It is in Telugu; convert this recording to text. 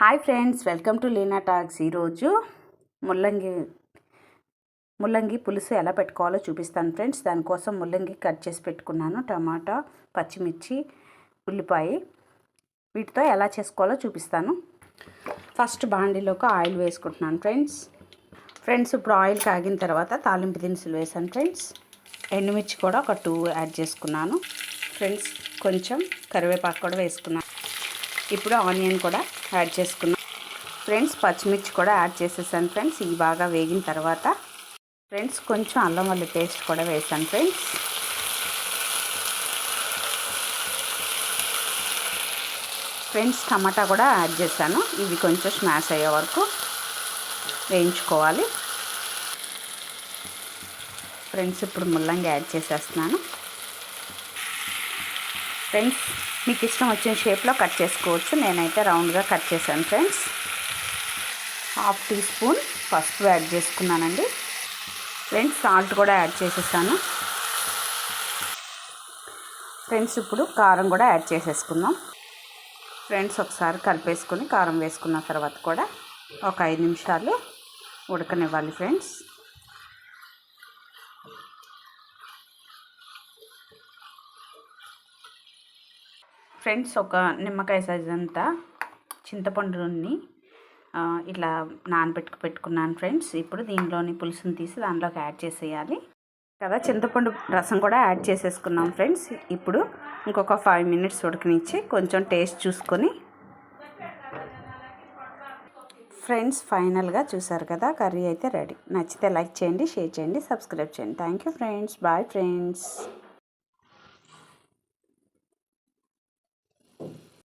Hi friends welcome to Leena talks. ఈరోజు ముల్లంగి ముల్లంగి పులుసు ఎలా పెట్టుకోవాలో చూపిస్తాను ఫ్రెండ్స్. దానికోసం ముల్లంగి కట్ చేసి పెట్టుకున్నాను. టమాటా పచ్చిమిర్చి ఉల్లిపాయ వీటితో ఎలా చేసుకోవాలో చూపిస్తాను. ఫస్ట్ బాండీలోకి ఆయిల్ వేసుకుంటున్నాను ఫ్రెండ్స్. ఫ్రెండ్స్ ఇప్పుడు ఆయిల్ కాగిన తర్వాత తాలింపు దినుసులు వేసాను ఫ్రెండ్స్. ఎండుమిర్చి కూడా ఒక టూ యాడ్ చేసుకున్నాను. ఫ్రెండ్స్ కొంచెం కరివేపాకు కూడా వేసుకున్నాను. ఇప్పుడు ఆనియన్ కూడా యాడ్ చేసుకున్నాను ఫ్రెండ్స్ పచ్చిమిర్చి కూడా యాడ్ చేసేసాను ఫ్రెండ్స్. ఇవి బాగా వేగిన తర్వాత ఫ్రెండ్స్ కొంచెం అల్లం వల్లి పేస్ట్ కూడా వేసాను ఫ్రెండ్స్. ఫ్రెండ్స్ టమాటా కూడా యాడ్ చేశాను. ఇవి కొంచెం స్మాష్ అయ్యే వరకు వేయించుకోవాలి. ఫ్రెండ్స్ ఇప్పుడు ముల్లంగి యాడ్ చేసేస్తున్నాను. ఫ్రెండ్స్ మీకు ఇష్టం వచ్చిన షేప్లో కట్ చేసుకోవచ్చు. నేనైతే రౌండ్గా కట్ చేశాను ఫ్రెండ్స్. హాఫ్ టీ స్పూన్ పసుపు యాడ్ చేసుకున్నానండి. ఫ్రెండ్స్ సాల్ట్ కూడా యాడ్ చేసేసాను. ఫ్రెండ్స్ ఇప్పుడు కారం కూడా యాడ్ చేసేసుకుందాం. ఫ్రెండ్స్ ఒకసారి కలిపేసుకొని కారం వేసుకున్న తర్వాత కూడా ఒక ఐదు నిమిషాలు ఉడకనివ్వాలి ఫ్రెండ్స్. ఫ్రెండ్స్ ఒక నిమ్మకాయ సైజ్ అంతా చింతపండుని ఇట్లా నానబెట్టుకు పెట్టుకున్నాను ఫ్రెండ్స్. ఇప్పుడు దీనిలోని పులుసుని తీసి దాంట్లోకి యాడ్ చేసేయాలి. కదా చింతపండు రసం కూడా యాడ్ చేసేసుకున్నాం ఫ్రెండ్స్. ఇప్పుడు ఇంకొక ఫైవ్ మినిట్స్ ఉడకనిచ్చి కొంచెం టేస్ట్ చూసుకొని ఫ్రెండ్స్ ఫైనల్గా చూసారు కదా కర్రీ అయితే రెడీ నచ్చితే లైక్ చేయండి షేర్ చేయండి సబ్స్క్రైబ్ చేయండి. Thank you friends bye friends